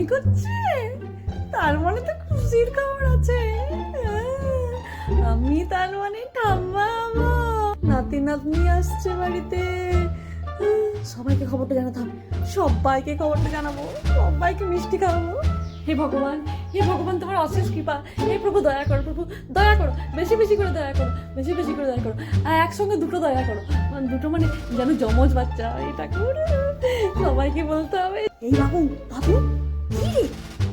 বমি করছে? তার মানে তো খুশির খবর আছে। আমি তার মানে ঠাম্মা নাতি নাতনি আসছে বাড়িতে। সবাইকে খবরটা জানাতে হবে। সবাইকে খবরটা জানাব। সবাইকে মিষ্টি খাওয়াবো। হে ভগবান হে ভগবান, তোমার অশেষ কৃপা। হে প্রভু, দয়া করো প্রভু। দয়া করো। বেশি বেশি করে দয়া করো। বেশি বেশি করে দয়া করো। আর একসঙ্গে দুটো দয়া করো। মানে দুটো মানে যেন জমজ বাচ্চা এটা ঠাকুর সবাইকে বলতে হবে। এই বাবু বাবু।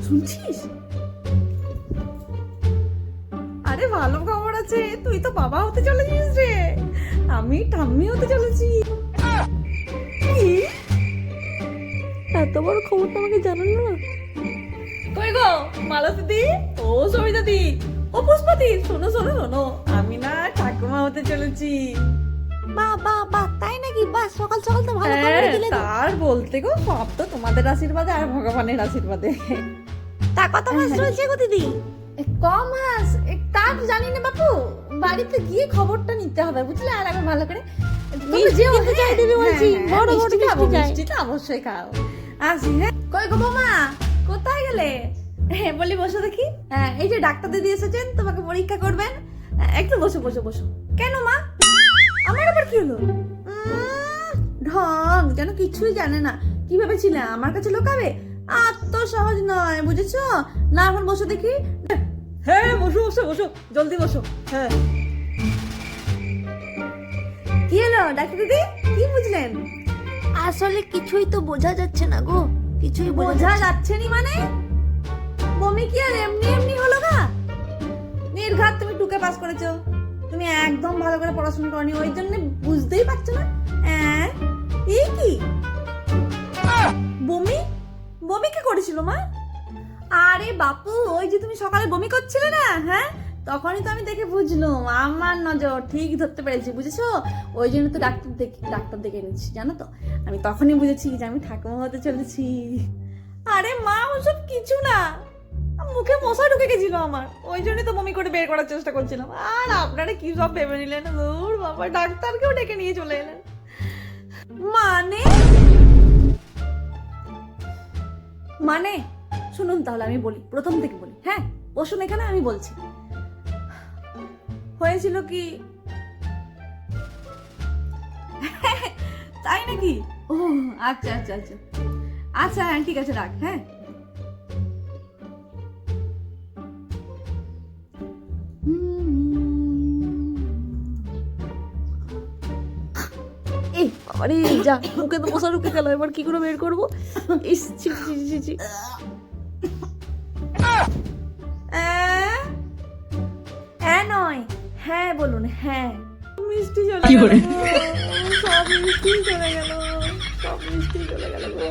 শুনছিস? আরে ভালো খবর আছে, তুই তো বাবা হতে চলেছিস রে। আমি ঠাম্মি হতে চলেছি। কি? এত বড় খবরটা আমাকে জানালো না। কই গো মালতী ও সবিতা দি ও পুষ্পাতি শোনো শোনো শোনো। আমি না ঠাকুমা হতে চলেছি। বা বা বা তাই নাকি? বাহ সকাল সকাল তো ভালো খবর হ্যাঁ, দিলে। তার বলতে গো সব তো তোমাদের আশীর্বাদে আর ভগবানের আশীর্বাদে। তা কত মাস চলছে গো দিদি? কম মাস? তা জানি না বাপু। বাড়িতে গিয়ে খবরটা নিতে হবে বুঝলে? আর একবার ভালো করে। চাই দিদি বলছি, বড় বড় খাব মিষ্টি তো অবশ্যই খাও আসি হ্যাঁ। কই গো বৌমা কোথায় গেলে? হ্যাঁ বলি বসো দেখি। হ্যাঁ এই যে ডাক্তার দিদি এসেছেন তোমাকে পরীক্ষা করবেন। হ্যাঁ, একটু বসো বসো বসো। কেন মা? আমার আবার কি হলো? ঢং যেন কিছুই জানে না। কি ভেবেছিলে? আমার কাছে লোকাবে? আর তো সহজ নয় বুঝেছ? না এখন বসো দেখি। হ্যাঁ বসো বসো বসো। জলদি বসো। হ্যাঁ। কি হলো? ডাক্তার দিদি কি বুঝলেন? আসলে কিছুই তো বোঝা যাচ্ছে না গো। কিছুই বোঝা বোঝা যাচ্ছে নি মানে? বমি কি আর এমনি এমনি হলো গা? নির্ঘাত তুমি টুকে পাস করেছ। তুমি একদম ভালো করে পড়াশোনা করনি, ওই জন্য বুঝতেই পারছ না। হ্যাঁ এই কি? বমি? বমি কে করেছিল, মা? আরে বাপু, ওই যে তুমি সকালে বমি করছিলে না হ্যাঁ? তখনই তো আমি দেখে বুঝলাম, আমার নজর, ঠিক ধরতে পেরেছি, বুঝেছ? ওই জন্য তো ডাক্তার দেখে ডাক্তার দেখে নিচ্ছি জানো তো? আমি তখনই বুঝেছি যে আমি ঠাকুমা হতে চলেছি। আরে মা, ওসব কিছু না। মুখে মশা ঢুকে গেছিল আমার। ওই জন্যই তো বমি করে বের করার চেষ্টা করছিলাম। আর আপনারা কি সব ভেবে নিলেন? দূর বাবা, ডাক্তারকেও ডেকে নিয়ে চলে এলেন। মানে? মানে? শুনুন তাহলে আমি বলি, প্রথম থেকে বলি হ্যাঁ? বসুন এখানে, আমি বলছি। হয়েছিল কি? তাই নাকি? ও আচ্ছা আচ্ছা আচ্ছা। আচ্ছা হ্যাঁ ঠিক আছে, রাখ হ্যাঁ। এই বাবারে যা মুখে তো মশা ঢুকে গেল এবার কি করে বের করব? ইস ছি ছি ছি ছি হ্যাঁ নয়। হ্যাঁ বলুন হ্যাঁ। মিষ্টি চলে গেল। সব মিষ্টি চলে গেল সব মিষ্টি চলে গেল গো।